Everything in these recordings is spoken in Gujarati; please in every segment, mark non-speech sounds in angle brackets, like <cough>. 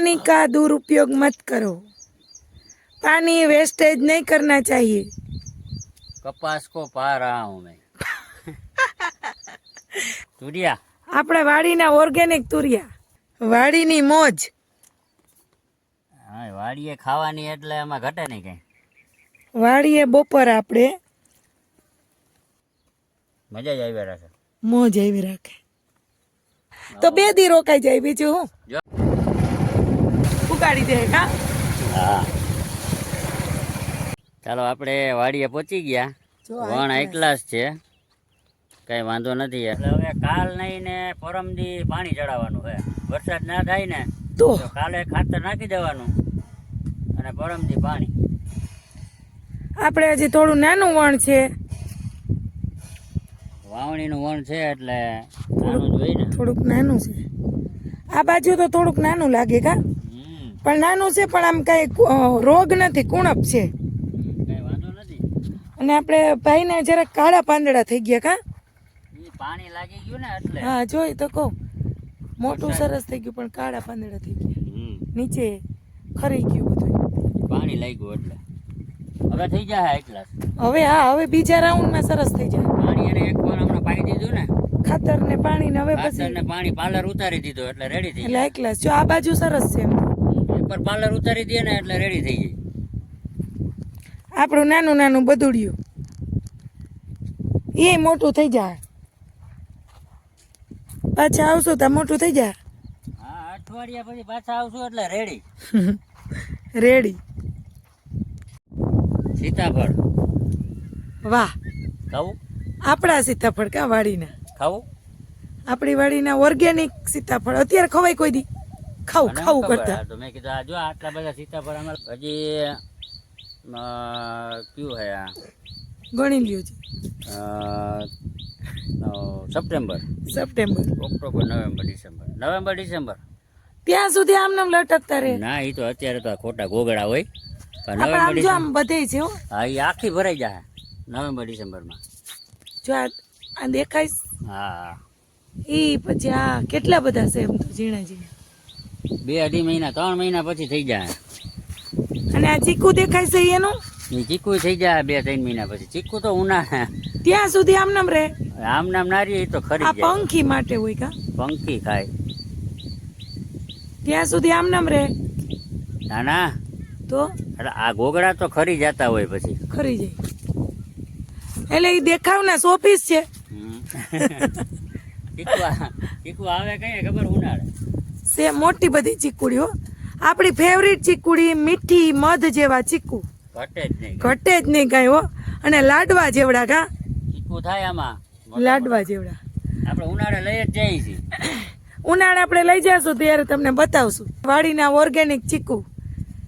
पानी का दुरुपयोग मत करो पानी वेस्टेज नहीं करना चाहिए कपास को पा रहा हूँ मैं <laughs> तुरिया આપણા વાડીના ઓર્ગેનિક તુરિયા વાડીની મોજ હા વાડીએ ખાવાની એટલે એમાં ઘટે નહીં કઈ વાડીએ બપોર આપણે મજા જ આવી રાખે મોજ આવી રાખે તો બે દી રોકાઈ જાય બીજું હું જો. દે કા હા. ચાલો આપણે વાડીએ પહોંચી ગયા. વણ એકલા જ. છે. કઈ વાંધો નથી. એટલે હવે કાલ નહીં ને પરમદી પાણી ચડાવવાનું છે. વરસાદ ના થાય ને તો? કાલે ખાતર નાખી દેવાનું અને પરમદી પાણી. આપણે હજી થોડું નાનું વણ છે. વાવણીનું વણ છે એટલે થોડુંક નાનું છે. આ બાજુ તો થોડુંક નાનું લાગે કા? પણ નાનું છે પણ આમ કઈ રોગ નથી કુણપ છે. કઈ વાંધો નથી. અને આપણે ભાઈને જરાક કાળા પાંદડા થઈ ગયા કા? પાણી લાગી ગયું ને એટલે. હા જોઈ તો કહું. મોટું સરસ થઈ ગયું પણ કાળા પાંદડા થઈ ગયા. નીચે ખરી ગયું બધું. પાણી લાગ્યું એટલે. હવે થઈ જાય એકલા હવે હા હવે બીજા રાઉન્ડમાં સરસ થઈ જાય. પાણી અને એક વાર હમણાં પાઈ દીધું ને. ખાતર ને પાણી ને હવે ખાતર પછી ને પાણી પાર્લર ઉતારી દીધું એટલે રેડી થઈ એટલે એકલાસ જો. આ બાજુ સરસ છે વાર પાર્લર ઉતારી દે ને એટલે રેડી થઈ જાય. આપણું નાનું નાનું બદુડિયું એ મોટું થઈ જાય. પાછા આવશો તો મોટું થઈ જાય. હા અઠવાડિયા પછી પાછા આવશું એટલે રેડી રેડી <laughs> સીતાફળ. વાહ. ખાવું? આપણા સીતાફળ કા વાડીના? ખાવું? આપણી વાડીના ઓર્ગેનિક સીતાફળ. અત્યારે ખવાય કોઈ દી. ખાવું ખાવું કરતા. તો. મેં કીધું આ જો આટલા બધા સીતાફળ અમાર હજી કયું હે આ? ગણી લ્યો છે. September. September. October November December. November December. ત્યાં સુધી આમ નામ લટકતા રહે. ના એ તો અત્યારે તો આ ખોટા ગોગડા હોય. પણ આમ નવેમ્બર જો આમ બધે છે હો. હા એ આખી ભરાઈ જાય નવેમ્બર ડિસેમ્બરમાં. જો આ આ દેખાય હા એ પછી આ કેટલા બધા છે એમ તો ઝીણા ઝીણા. બે અઢી મહિના ત્રણ મહિના પછી થઈ જાય. અને આ ચીકુ દેખાય છે એનું? એ ચીકુ થઈ જાય બે ત્રણ મહિના પછી. ચીકુ તો ઉના ત્યાં સુધી આમ નામ રે? આમ નામ નારી એ તો ખરી આ જાય. પંખી માટે હોય કા? પંખી ખાય. ત્યાં સુધી આમ નામ રહે ના ના. તો? એટલે આ ગોગડા તો ખરી જતા હોય પછી. ખરી જાય. એટલે એ દેખાવના શોપીસ છે. હમ. <laughs> ચીકુ આ- ચીકુ આવે કઈ ખબર ઉનાળે. સે મોટી બધી ચીકુડીઓ. આપણી ફેવરિટ ચીકુડી મીઠી મધ જેવા ચીકુ. ઘટે જ નહીં. કાંઈ હો. અને લાડવા જેવડા કા ચીકુ થાય આમાં. લાડવા જેવડા. આપણે ઉનાળે લઈ જ જઈએ છીએ. ઉનાળા આપણે લઈ જશું ત્યારે તમને બતાવશું. વાડીના ઓર્ગેનિક ચીકુ.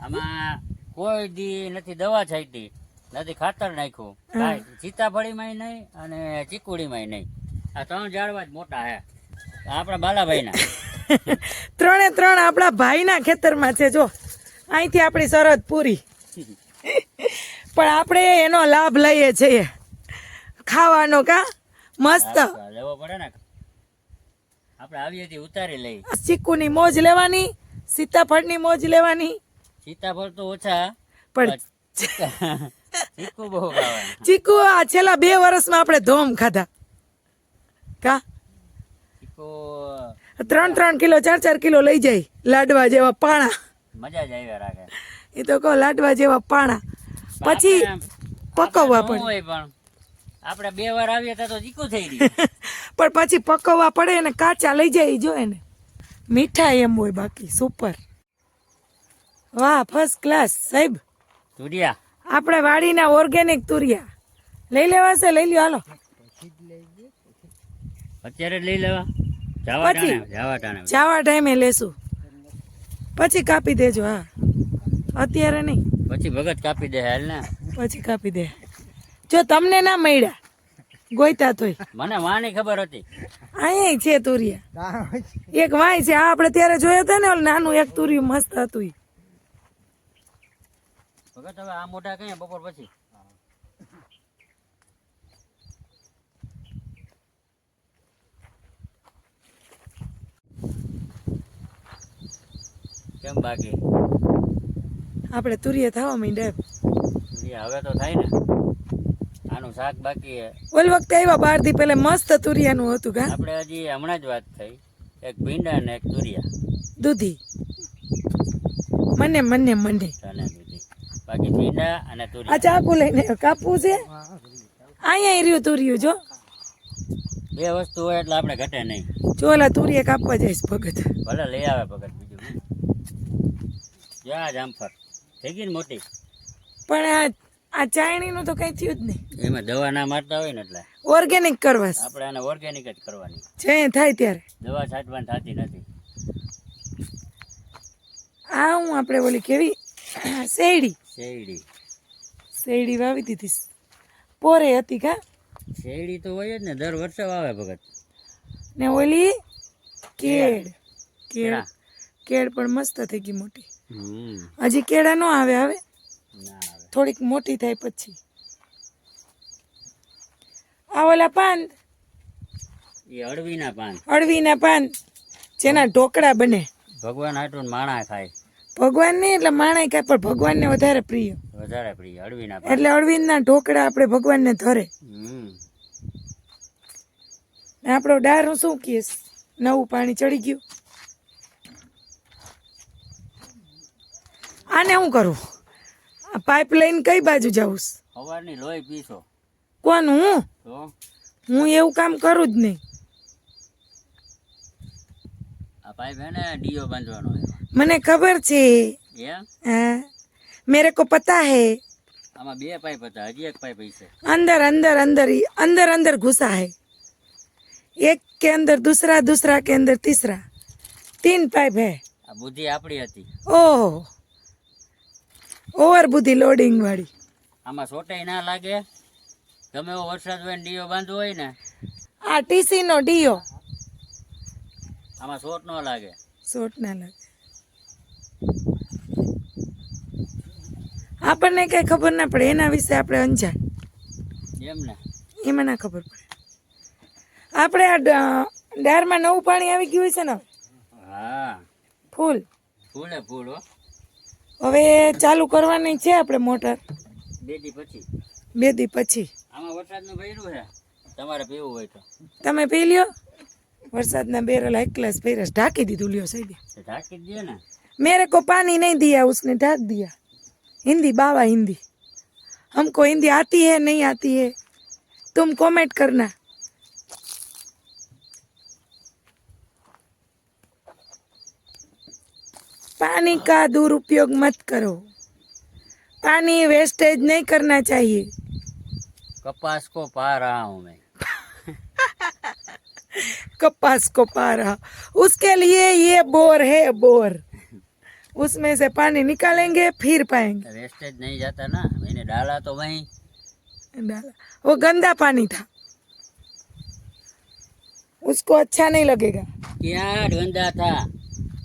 આમાં કોઈ દી નથી દવા છાંટી. નથી ખાતર નાખ્યું. કાંઈ સીતાફળીમાંય નહીં અને ચીકુડીમાંય નહીં. આ ત્રણ ઝાડવા જ મોટા હે આપણા બાલાભાઈના. ત્રણે ત્રણ આપણા ભાઈના ખેતરમાં છે જો. અહીંથી આપણી શરત પૂરી. પણ આપણે એનો લાભ લઈએ છીએ. ખાવાનો કા? મસ્ત. લેવો પડે ને. આપણે આવીએ થી ઉતારી લઈ. ચીકુની મોજ લેવાની સીતાફળની મોજ લેવાની. સીતાફળ તો ઓછા. પણ <laughs> ચીકુ બહુ ચીકુ આ છેલ્લા બે વર્ષમાં આપણે ધોમ ખાધા. કા? ચીકુ ત્રણ ત્રણ કિલો ચાર ચાર કિલો લઈ જાય લાડવા જેવા પાણા. મજા જ આવ્યા રાખે. એ તો કહો લાડવા જેવા પાણા. પછી પકવવા પડે પણ. આપણે બે વાર આવીએ તો ચીકું થઈ ગયું <laughs> પણ પછી પકવવા પડે અને કાચા લઈ જાય જોઈએ ને. મીઠા એમ હોય બાકી સુપર વાહ ફર્સ્ટ ક્લાસ સાહેબ. તુરિયા. આપણે વાડીના ઓર્ગેનિક તુરિયા. લઈ લેવાશે? લઈ લ્યો હાલો. અત્યારે લઈ લેવા. પછી? જવા ટાણે જાવા ટાઈમે લેશું. પછી કાપી દેજો હા. અત્યારે નહીં. પછી ભગત કાપી દે હાલ ને. પછી કાપી દે. જો તમને ના મળ્યા ગોઈતા તોય. મને વાની ખબર હતી. અહીંયા છે તુરિયા. એક વાય છે આપણે ત્યારે જોયો હતા ને ઓલું નાનું એક તુરિયું મસ્ત હતું ભગત હવે આ મોટા કઈ બપોર પછી? કેમ બાકી? આપણે તુરીએ થવા માંડ્યા. હવે તો થાય ને. આનું શાક બાકી છે ઓલ વખતે આવ્યા બહારથી પેલા મસ્ત તુરિયાનું હતું કા આપણે હજી હમણાં જ વાત થઈ. એક ભીંડા ને એક તુરિયા. દૂધી. મને મને મને. બાકી ભીંડા અને આ તુરિયા ચાકુ લઈને કાપવું છે? અહીંયા રહ્યું તુરિયું જો. બે વસ્તુ હોય એટલે આપણે ઘટે નહીં. જો ઓલા તુરિયા કાપવા જઈશ ભગત. ભલે લઈ આવે ભગત. જા જામફળ. થઈ ગઈ ને મોટી? પણ આ આ ચાયણીનું તો કઈ થયું જ નહીં. એમાં દવા ના મારતા હોય ને એટલે. ઓર્ગેનિક કરવા આપણે આને ઓર્ગેનિક જ કરવાની. છે થાય ત્યારે. દવા છાંટવાની થતી નથી. આ હું આપણે ઓલી કેવી? શેરડી. શેરડી. શેરડી વાવી દીધી પોરે હતી કા? શેરડી તો હોય જ ને દર વર્ષે વાવે ભગત. ને ઓલી કેળ. કેળ. કેળા. પણ મસ્ત થઈ ગઈ મોટી. હજી કેળા નો આવે હવે? થોડીક મોટી થાય પછી. આ ઓલા પાન એ અળવીના પાન અળવીના પાન જેના ઢોકળા બને. ભગવાન ને માણા ખાય. ભગવાન એટલે માણાય કાંઈ પણ ભગવાનને વધારે પ્રિય. વધારે પ્રિય અળવીના પાન એટલે અળવીના ઢોકળા આપણે ધરે. હમ. ને આપણો ડારું શું કહીશ? નવું પાણી ચડી ગયું. આને હું કરું? પાઇપ લઈને કઈ બાજુ જાઉં? સવારની લોહી પીશો. કોણ હું? હું એવું કામ કરું જ નહીં. મને ખબર છે. મેરે કો પતા હે. આમાં બે પાઇપ હતા હજી એક પાઇપ છે અંદર અંદર અંદર અંદર અંદર ઘુસા હે. એક કે અંદર દૂસરા દૂસરા કે અંદર તીસરા. તીન પાઇપ હે. આ બુદ્ધિ આપણી હતી. ઓહો. ઓવર બુદ્ધિ લોડિંગ વાળી. આમાં સોટાઈ ના લાગે. તમે એવો વરસાદ હોય ને ડીયો હોય ને આ ટીસી નો ડીયો. આમાં સોટ ન લાગે. સોટ ના લાગે. આપણને કઈ ખબર ના પડે એના વિશે આપણે અંજાણ. એમ ને. એમાં ના ખબર પડે. આપણે આ ડારમાં નવું પાણી આવી ગયું છે ને? હા. ફૂલ. ફૂલે ફૂલ હો. હવે ચાલુ કરવાની છે આપણે મોટર બે દી પછી બે દી પછી આમાં વરસાદનું ભર્યું છે તમારે પીવું હોય તો તમે પી લ્યો વરસાદના બેરલ એક ગ્લાસ ભર્યા ઢાંકી દીધું લ્યો સાહેબ તો ઢાંકી જ દે ને मेरे को पानी नहीं दिया उसने ढक दिया हिंदी बाबा हिंदी हमको हिंदी आती है नहीं आती है तुम कमेंट करना पानी का दुरुपयोग मत करो। पानी वेस्टेज नहीं करना चाहिए। कपास को पा रहा हूँ मैं। <laughs> कपास को पा रहा। उसके लिए ये बोर है बोर। उसमें से पानी निकालेंगे फिर पाएँगे। वेस्टेज नहीं जाता ना मैंने डाला तो वहीं। डाला। वो गंदा पानी था। उसको अच्छा नहीं लगेगा। क्या गंदा था?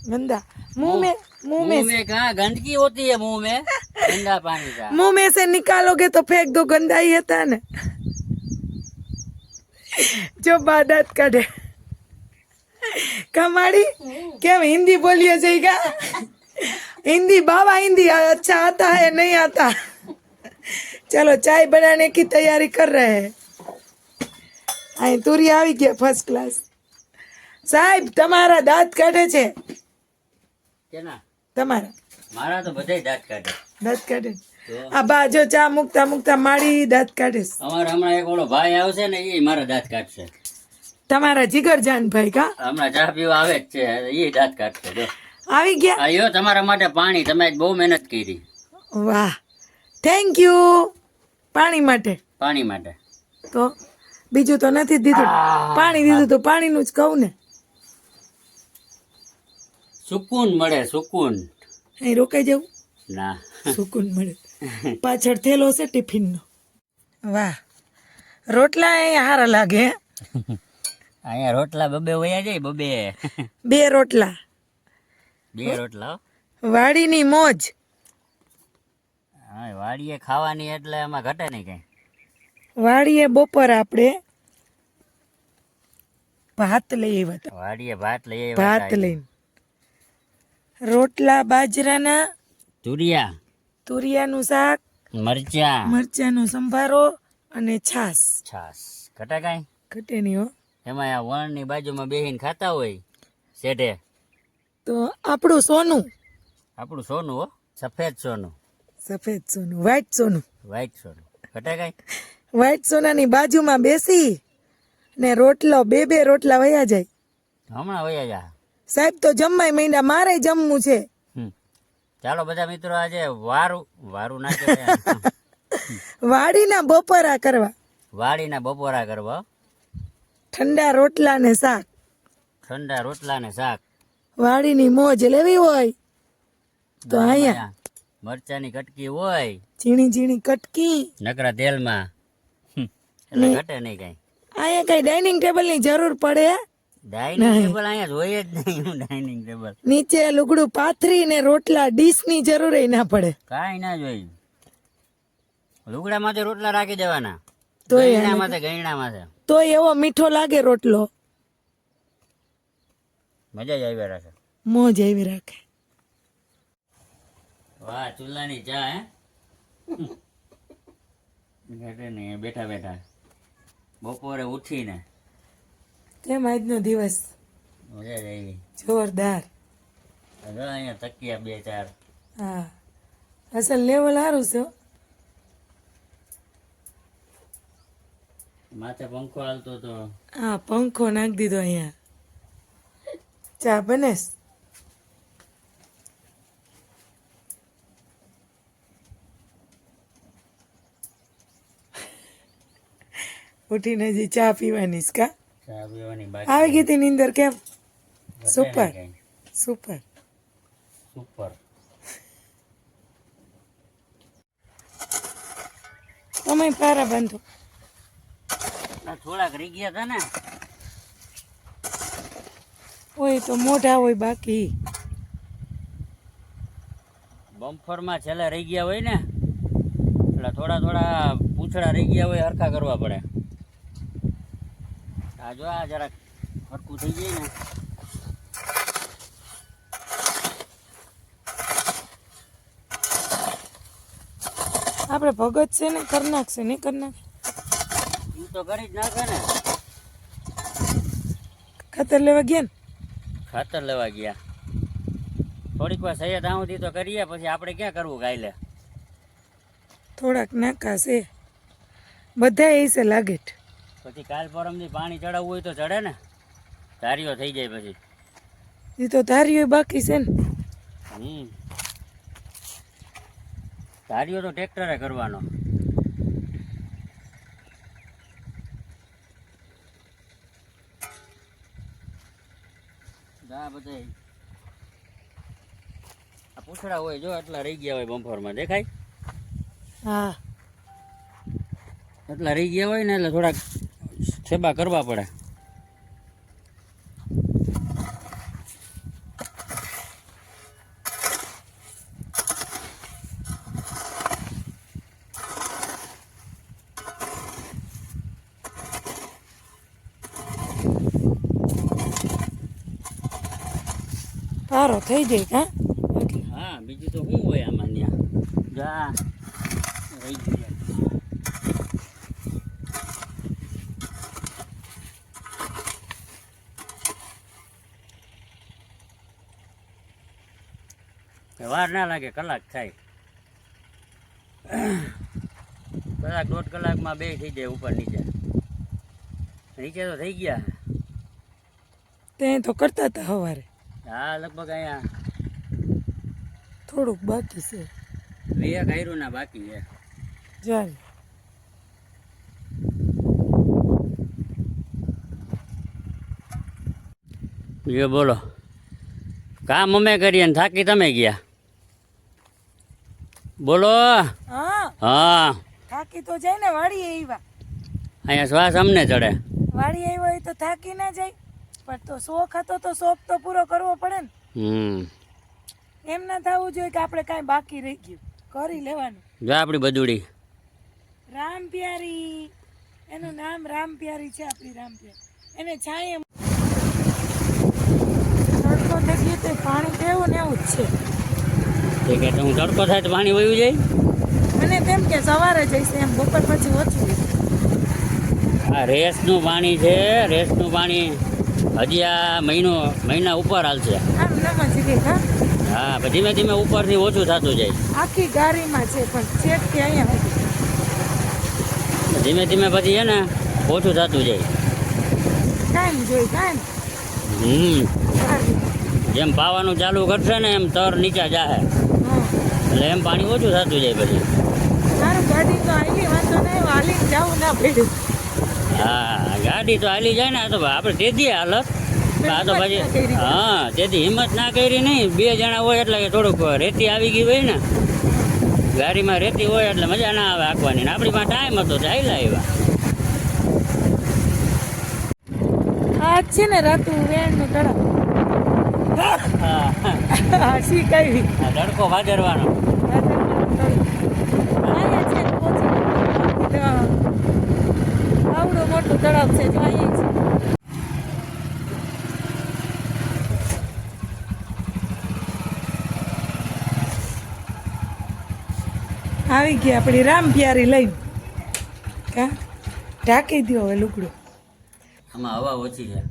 गंदा। मुंह में मुंह में मुंह में कहा गंदगी होती है मुंह में गंदा पानी का मुंह में से निकालोगे तो फेंक दो गंदा ही था ना जो बादात काढ़े कमाड़ी क्या हिंदी बोलिए जाएगा हिंदी बाबा हिंदी अच्छा आता है नहीं आता चलो चाय बनाने की तैयारी कर रहे हैं અહીં તુરી આવી ગયા ફર્સ્ટ ક્લાસ સાહેબ તમારા દાંત કાઢે છે કેના? તમારા? મારા તો બધા દાંત કાઢે. દાંત કાઢે? આ બાજો ચા મુકતા મુકતા માડી દાંત કાઢીશ અમારે હમણાં એક ઓળો ભાઈ આવશે ને એ મારા દાંત કાઢશે. તમારા જીગરજાન ભાઈ કા? હમણાં ચા પીવા આવે જ છે એ દાંત કાઢશે આવી ગયા? આયો તમારા માટે પાણી તમે બહુ મહેનત કરી. વાહ. થેન્ક યુ પાણી માટે. પાણી માટે. તો બીજું તો નથી દીધું. પાણી દીધું તો પાણીનું જ કહું ને. સુકૂન મળે સુકૂન. અહીં રોકાઈ જવું ના. સુકૂન મળે. <laughs> પાછળ થેલો છે ટિફિનનો. વાહ. રોટલા અહીંયા હારા લાગે અહીંયા રોટલા બબે વયા જાય બબે. બે રોટલા. બે રોટલા વાડીની મોજ. હા વાડીએ ખાવાની એટલે એમાં ઘટે નહીં કઈ. વાડીએ બપોર આપણે ભાત લઈ આવ્યા વાડીએ ભાત લઈ ભાત. લઈને. રોટલા બાજરાના તુરિયા તુરિયાનું શાક મરચા. મરચાંનો સંભારો અને છાસ છાસ ઘટે કાંઈ? ઘટે નહીં હો. એમાં આ વણની બાજુમાં બેહીને ખાતા હોય શેઠે તો આપણું સોનું. આપણું સોનું હો. સફેદ સોનું. સફેદ સોનું વ્હાઈટ સોનું. વ્હાઈટ સોનું. ઘટે કાંઈ? વ્હાઈટ સોનાની બાજુમાં બેસી ને રોટલો બે બે રોટલા વયા જાય. હમણાં વયા જા. સાહેબ તો જમવાય મહિના મારે જમવું છે. ચાલો બધા મિત્રો આજે વારું વારું ના કહેવાય <laughs> વાડીના બપોરા કરવા. વાડીના બપોરા કરવા. ઠંડા રોટલા ને શાક. ઠંડા રોટલા ને શાક. વાડીની મોજ લેવી હોય તો અહીંયા મરચાની કટકી હોય. ઝીણી ઝીણી કટકી. નકરા તેલમાં. એટલે ઘટે નહીં કઈ. અહીંયા કઈ ડાઇનિંગ ટેબલની જરૂર પડે? ડાઇનિંગ ટેબલ અહીંયા જોઈએ જ નહીં ડાઇનિંગ ટેબલ નીચે લુગડું પાથરી ને રોટલા ડીશની જરૂર ના પડે. કાંઈ ના જોઈ લુગડા માથે રોટલા રાખી દેવાના. તોય ગયણા માટે ગયણા માટે તો એવો મીઠો લાગે રોટલો. મજા જ આવી રાખે. મોજ આવી રાખે. વાહ ચૂલાની ચા હે? ઘટે નહીં બેઠા બેઠા. બપોરે ઉઠીને કેમ આજનો દિવસ? જ જોરદાર. અહીંયા તકિયા બે ચાર. હા. અસલ લેવલ સારું છે માથે પંખો હાલતો તો હા પંખો નાખી દીધો અહીંયા. ચા બને ઉઠીને હજી ચા પીવાની કા? આવી ગઈ તી નીંદર કેમ? સુપર. સુપર. સુપર. તમે પારા બાંધો. થોડાક રહી ગયા હતા ને. હોય તો મોઢા હોય બાકી. બમ્ફરમાં છેલ્લા રહી ગયા હોય ને એટલે થોડા થોડા પૂંછડા રહી ગયા હોય હરખા કરવા પડે. આ જો આ જરાક હરકું થઈ જાય ને. આપણે ભગત છે ને કરી નાખશે નહીં કરી નાખે? તો કરી જ નાખે ને. ખાતર લેવા ગયા ને? ખાતર લેવા ગયા. થોડીક વાર સૈયદ આવું તો કરીએ પછી આપણે ક્યાં કરવું ગાયલે થોડાક નાખાશે છે. બધા એ છે લાગે છે. પછી કાલ પરમથી પાણી ચડાવવું હોય તો ચડે ને. ધારીઓ થઈ જાય પછી. એ તો ધાર્યું બાકી છે ને. હમ. ધારીઓ તો ટ્રેક્ટરે કરવાનો. આ બધા આ પૂછડા હોય જો એટલા રહી ગયા હોય બમ્ફરમાં દેખાય? હા. એટલા રહી ગયા હોય ને એટલે થોડાક સેબા કરવા પડે. સારો થઈ જાય બાકી હા બીજું તો શું હોય આમાં ત્યાં જા રહી ગયા વાર ના લાગે કલાક થાય. કલાક દોઢ કલાકમાં બે થઈ જાય ઉપર નીચે. નીચે તો થઈ ગયા. તે તો કરતા હતા સવારે. હા લગભગ અહીંયા. થોડુંક બાકી છે. બે ગાયરું ના બાકી છે. ચાલ. બોલો. કામ અમે કરીએ ને થાકી તમે ગયા? બોલો. હા. હા. થાકી તો જાય ને વાડી આવ્યા અહીંયા શ્વાસ અમને ચડે. વાડી આવ્યો હોય તો થાકી ના જાય. પણ તો શોખ હતો તો શોખ તો પૂરો કરવો પડે ને. હમ. એમ ના થવું જોઈએ કે આપણે કાંઈ બાકી રહી ગયું. કરી લેવાનું. જો આપણી બદુડી. રામ પ્યારી. એનું નામ રામ પ્યારી છે આપણી રામ પ્યારી. એને છાંય તડકો થઈ ગયો પાણી તો ને એવું જ છે. એ કે તો હું તડકો થાય તો પાણી વયું જાય? અને તેમ કે સવારે જઈશે એમ બપોર પછી ઓછું આ રેસનું પાણી છે રેસનું પાણી હજી આ મહિનો મહિના ઉપર હાલશે. હા? ધીમે ધીમે ઉપરથી ઓછું થતું જાય. આખી ગાડીમાં છે પણ ચેક કે અહીંયા ધીમે ધીમે પછી છે ને ઓછું થતું જાય. કાંઈ જોઈ કાંઈ હમ. જેમ પાવાનું ચાલુ કરશે ને એમ તર નીચે જાહે. એટલે એમ પાણી ઓછું થતું જાય પછી. મારું ગાડી તો આવી વાંધો નહીં હાલીને જવું ના પડ્યું હા ગાડી તો હાલી જાય ને આ તો આપણે તેથી હાલત આ તો પછી. હા તેથી હિંમત ના કરી નહીં. બે જણા હોય એટલે કે થોડુંક રેતી આવી ગઈ હોય ને. ગાડીમાં રેતી હોય એટલે મજા ના આવે આંકવાની આપણીમાં ટાઈમ હતો ચાલ્યા આવ્યા. આ છે ને રાતું વેણનું તળાવ. હા. હા. હા શી કઈ તડકો વાગરવાનો. ગયા. આવડું મોટું તળાવ છે જો અહીંયા છે. આવી ગઈ આપણી રામ પ્યારી લઈ કા? ઢાંકી દો હવે લુગડું. આમાં હવા ઓછી છે.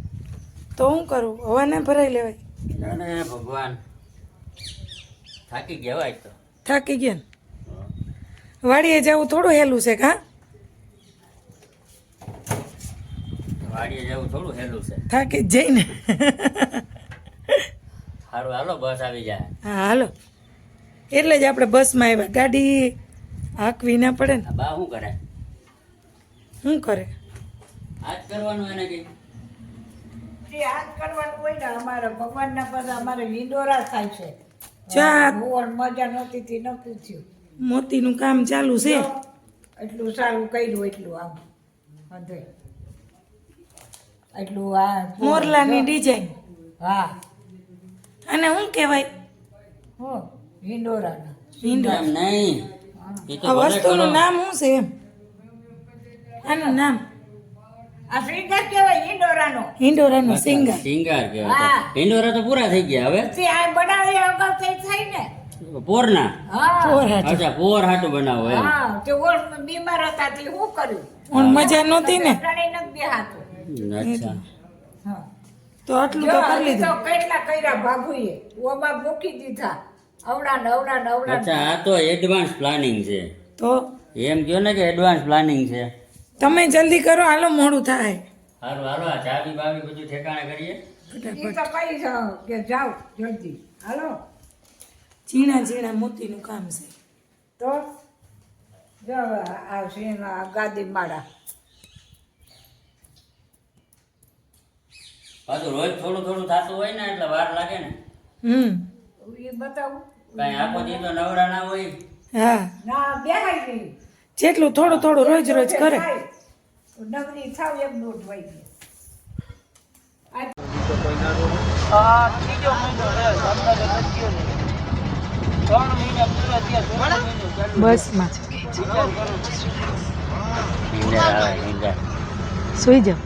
તો હું કરું? હવા ના ભરાઈ લેવાય. અને ભગવાન થાકી ગયા હોય તો. થાકી ગયા ને? વાડીએ જવું થોડું હેલું છે કા? વાડીએ જવું થોડું હેલું છે. થાકી જઈને. સારું હાલો બસ આવી જાય. હા હાલો. એટલે જ આપણે બસમાં આવ્યા. ગાડી હાંકવી ના પડે ને? બા શું કરે? શું કરે? આજ કરવાનું એને કઈ? તે આજ કરવાનું હોય ને અમારે ભગવાનના બધા અમારે વિંડોરા થાય છે. ચા મજા નહોતી તે ન થયું. મોતીનું કામ ચાલુ છે? એટલું સારું કર્યું એટલું આમ. એટલું આ મોરલાની ડિઝાઇન હા. અને શું કહેવાય? હો? હિંડોરાના હિંડો નહીં. એ તો આ વસ્તુનું નામ શું છે એમ? આનું નામ. આ શ્રીંગાર કહેવાય હિંડોરાનો. હિંડોરાનો સિંગર શિંગાર કહેવાય તો. હિંડોરા તો પૂરા થઈ ગયા હવે? તે આ બનાવી અગર થઈ થાય ને. પોરના? પોર હાટુ. અચ્છા પોર હાટું બનાવો એમ. હા તે ઓળ બીમાર હતા તે શું કર્યું? પણ મજા નહોતી ને? ત્રણેય નથી બેહાતું. અચ્છા. હા. તો આટલું તો કરી હજી તો કેટલા કર્યા બાબુએ ઓમાં મૂકી દીધા. અવડા ને અવડા ને અવડા ને. અચ્છા આ તો એડવાન્સ પ્લાનિંગ છે. તો? એમ કહો ને કે એડવાન્સ પ્લાનિંગ છે. તમે જલ્દી કરો હાલો મોડું થાય. હારું હાલો આ ચાબી બાબી બધું ઠેકાણે કરીએ. ઈ કઈ છે કે જાઓ જલ્દી. હાલો. ઝીણા ઝીણા મોતીનું કામ છે. તો જો આ સિંહ ગાદી માળા. પાછું રોજ થોડું થોડું થતું હોય ને એટલે વાર લાગે ને. હમ. એ બતાવું. કઈ આખો દી તો નવરા ના હોય. હા. ના બેહાઈ ગઈ. જેટલું થોડું થોડું રોજ રોજ કરે. નવરી થાવ એક દોઢ વાગી બસમાં સુઈ જાઓ.